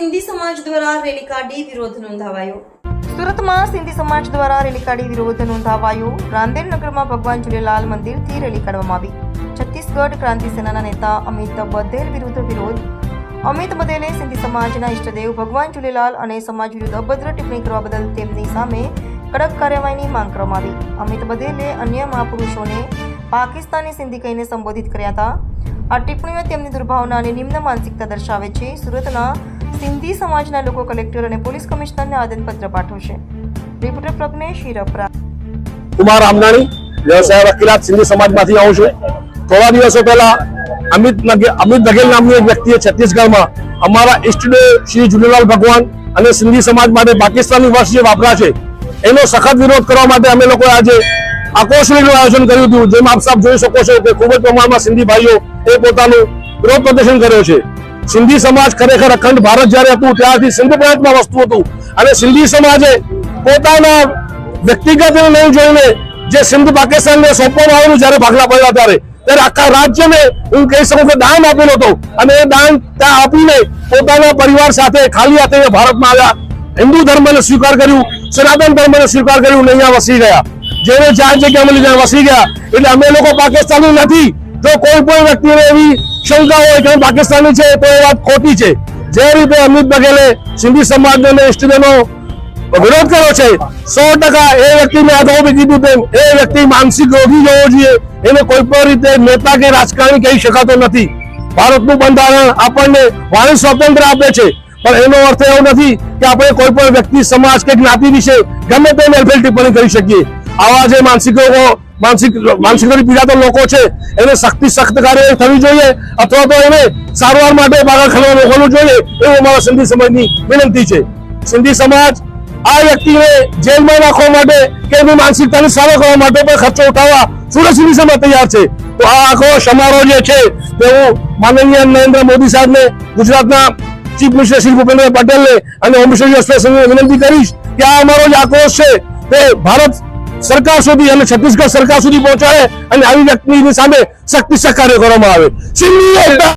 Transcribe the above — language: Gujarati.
સિંધી સમાજ દ્વારા રેલી વિરોધ નોંધાવાયો. સુરતમાં સિંધી સમાજ દ્વારા રેલી વિરોધ નોંધાવાયો. રાંદેરનગરમાં ભગવાન ઝૂલેલાલ મંદિરથી રેલી કાઢવામાં આવી. છત્તીસગઢ ક્રાંતિ સેનાના નેતા અમિત બધેલ વિરુદ્ધ વિરોધ. અમિત બધેલે સિંધી સમાજના ઇષ્ટદેવ ભગવાન ઝૂલેલાલ અને સમાજ વિરુદ્ધ અભદ્ર ટિપ્પણી કરવા બદલ તેમની સામે કડક કાર્યવાહીની માંગ કરવામાં આવી. અમિત બધેલે અન્ય મહાપુરુષોને પાકિસ્તાની સિંધી કહીને સંબોધિત કર્યા હતા. આ ટિપ્પણીઓ તેમની દુર્ભાવના અને નિમ્ન માનસિકતા દર્શાવે છે. સુરતના સિંધી સમાજના લોકો, કલેક્ટર અને પોલીસ કમિશનરને આવેદનપત્ર પાઠવશે. રિપોર્ટર પ્રજ્ઞેશ હિરપરા કુમાર આમનાણી વ્યવસાય વકીલાત સિંધી સમાજમાંથી આવું છું. થોડા દિવસો પહેલા અમિત અમિત નગેલ નામની એક વ્યક્તિએ છત્તીસગઢમાં અમારા ઈષ્ટદેવ શ્રી ઝૂલેલાલ ભગવાન અને સિંધી સમાજ માટે પાકિસ્તાની વર્ષ જે વાપરા છે. એનો સખત વિરોધ કરવા માટે અમે લોકો આજે આક્રોશ આયોજન કર્યું હતું. જેમ આપ સાહેબ જોઈ શકો છો કે ખૂબ જ પ્રમાણમાં સિંધી ભાઈઓ એ પોતાનું વિરોધ પ્રદર્શન કર્યો છે. સિંધી સમાજ ખરેખર અખંડ ભારત જ્યારે હતું, ત્યારથી સિંધ પ્રાંતમાં વસ્તુ હતું. અને સિંધી સમાજે પોતાના વ્યક્તિગત નહીં જોઈને જે સિંધ પાકિસ્તાનને સોંપવામાં આવેલું જ્યારે ભાગલા પડ્યા ત્યારે ત્યારે આખા રાજ્યને હું કહી શકું કે દાન આપેલો હતો. અને એ દાન ત્યાં આપીને પોતાના પરિવાર સાથે ખાલી હાથે ભારતમાં આવ્યા. હિન્દુ ધર્મને સ્વીકાર કર્યું, સનાતન ધર્મને સ્વીકાર કર્યું ને અહીંયા વસી ગયા. જેને જ્યાં જગ્યા મળી ત્યાં વસી ગયા. એટલે અમે લોકો પાકિસ્તાની નથી. જો કોઈ પણ વ્યક્તિને એવી શંકા હોય કે પાકિસ્તાની છે, તો એ વાત ખોટી છે. જે રીતે અમિત બઘેલે સિંધી સમાજનો અને ઇષ્ટદેવનો વિરોધ કર્યો છે, સો ટકા એ વ્યક્તિને અગાઉ કીધું તેમ એ વ્યક્તિ માનસિક રોગી જવો જોઈએ. એને કોઈ પણ રીતે નેતા કે રાજકારણી કહી શકાતો નથી. ભારતનું બંધારણ આપણને વાણી સ્વતંત્ર આપે છે. પણ એનો અર્થ એવો નથી કે આપણે કોઈ પણ વ્યક્તિ, સમાજ કે જ્ઞાતિ વિશે ગમે તે મેલફેલ ટિપ્પણી કરી શકીએ. આવા જે માનસિક રોગો માનસિક માનસિક રોગથી લોકો છે, એને શક્તિ સખ્ત કાર્યવાહી થવી જોઈએ અથવા તો એને સારવાર માટે પાગલખાનામાં મોકલવું જોઈએ, એવું અમારા સિંધી સમાજની વિનંતી છે. સિંધી સમાજ આ વ્યક્તિને જેલમાં રાખવા માટે કે એની માનસિકતાને સારો કરવા માટે પણ ખર્ચો ઉઠાવવા સુરત સિંધી સમાજ તૈયાર છે. તો આ આખો સમારોહ જે છે તે હું માનનીય નરેન્દ્ર મોદી સાહેબને ગુજરાતના ચીફ મિનિસ્ટર શ્રી ભૂપેન્દ્ર પટેલને અને હોમ મિનિસ્ટર વિનંતી કરીશ કે આ અમારો જે આક્રોશ છે તે ભારત સરકાર સુધી અને છત્તીસગઢ સરકાર સુધી પહોંચાડે અને આવી વ્યક્તિની સામે સખ્તી કાર્ય કરવામાં આવે.